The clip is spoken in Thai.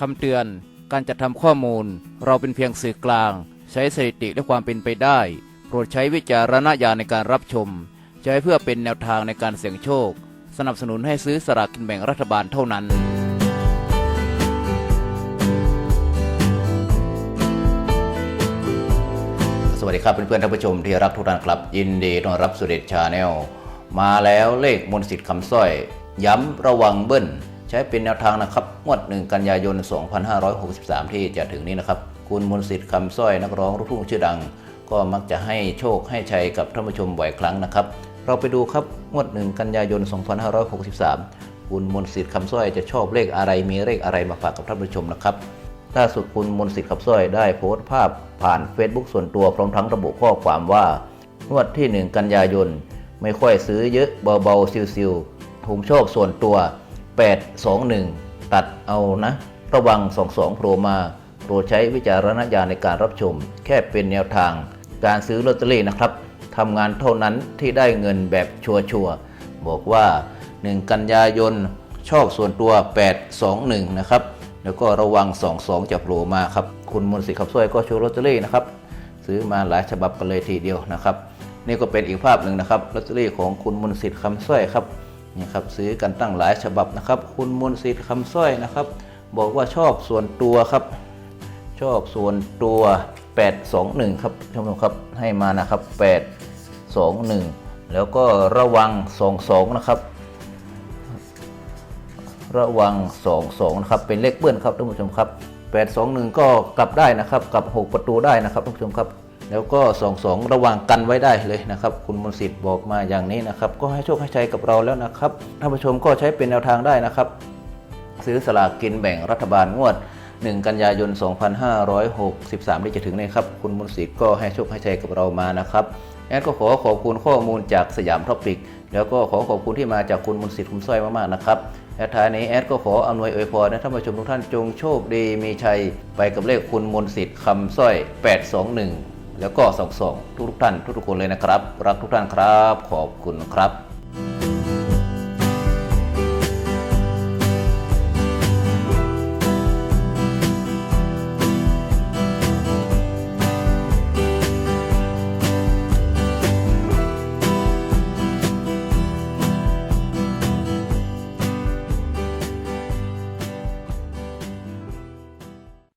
คำเตือน การจัดทำข้อมูล เราเป็นเพียงสื่อกลาง ใช้สถิติและความเป็นไปได้ โปรดใช้วิจารณญาณในการรับชม ใช้เพื่อเป็นแนวทางในการเสี่ยงโชค สนับสนุนให้ซื้อสลากกินแบ่งรัฐบาลเท่านั้น สวัสดีครับเพื่อนๆท่านผู้ชมที่รักทุกท่านครับ ยินดีต้อนรับสุเดชชาแนลมาแล้วเลขมนต์สิทธิ์คำสร้อย ย้ำระวังเบิ้ล ใช้เป็นแนวทางนะครับงวดหนึ่งกันยายน 2563 ที่จะถึงนี้นะครับ คุณมนสิทธิ์คำสร้อยนักร้องลูกทุ่งชื่อดัง ก็มักจะให้โชคให้ชัยกับท่านผู้ชมบ่อยครั้งนะครับ เราไปดูครับงวดหนึ่งกันยายน 2563 คุณมนสิทธิ์คำสร้อยจะชอบเลขอะไรมีเลขอะไรมาฝากกับท่านผู้ชมนะครับล่าสุดคุณมนสิทธิ์ขับสร้อยได้โพสต์ภาพผ่าน Facebook ส่วนตัวพร้อมทั้งระบุข้อความว่างวดที่ 1 กันยายน ไม่ค่อยซื้อเยอะเบาๆซิวๆผมชอบส่วนตัว 821 ตัดเอานะ ระวัง 22 โผล่มาโปรดใช้วิจารณญาณในการรับชม แค่เป็นแนวทาง การซื้อลอตเตอรี่นะครับทำงานเท่านั้นที่ได้เงินแบบชัวร์ๆบอกว่า 1 กันยายนชอบส่วนตัว 821 นะครับ แล้วก็ระวัง 22 จะโผล่มาครับ คุณมนสิทธิ์ขับสร้อยก็โชว์ลอตเตอรี่นะครับ ซื้อมาหลายฉบับกันเลยทีเดียวนะครับ นี่ก็เป็นอีกภาพหนึ่งนะครับลอตเตอรี่ของคุณมนสิทธิ์คำสร้อยครับ นี่ครับซื้อกันตั้งหลายฉบับนะครับ คุณมนสิทธิ์คำสร้อยนะครับ บอกว่าชอบส่วนตัวครับ ชอบส่วนตัว 821 ครับท่านผู้ชมครับให้มานะครับ 821 แล้วก็ระวัง 22 นะครับ ระวัง 22 นะครับ เป็นเลขเบิ้ลครับท่านผู้ชมครับ 821 ก็กลับได้นะครับ กลับ 6 ประตูได้นะครับท่านผู้ชมครับ แล้วก็22ระวังกันไว้ได้เลยนะครับ คุณมนสิทธิ์บอกมาอย่างนี้นะครับ ก็ให้โชคให้ชัยกับเราแล้วนะครับท่านผู้ชมก็ใช้เป็นแนวทางได้นะครับ ซื้อสลากกินแบ่งรัฐบาลงวด 1 กันยายน 2563 ที่จะถึงนี้ครับ คุณมนสิทธิ์ก็ให้โชคให้ชัยกับเรามานะครับแอดก็ขอขอบคุณข้อมูลจากสยามท็อปิก แล้วก็ขอขอบคุณที่มาจากคุณมนสิทธิ์คุณสร้อยมากๆนะครับและท้ายนี้แอดก็ขออำนวยอวยพรให้ท่านผู้ชมทุกท่านจงโชคดีมีชัย ไปกับเลขคุณมนสิทธิ์คำสร้อย 821 แล้วก็22ทุกๆท่านทุกๆคนเลยนะครับ รักทุกท่านครับ ขอบคุณครับ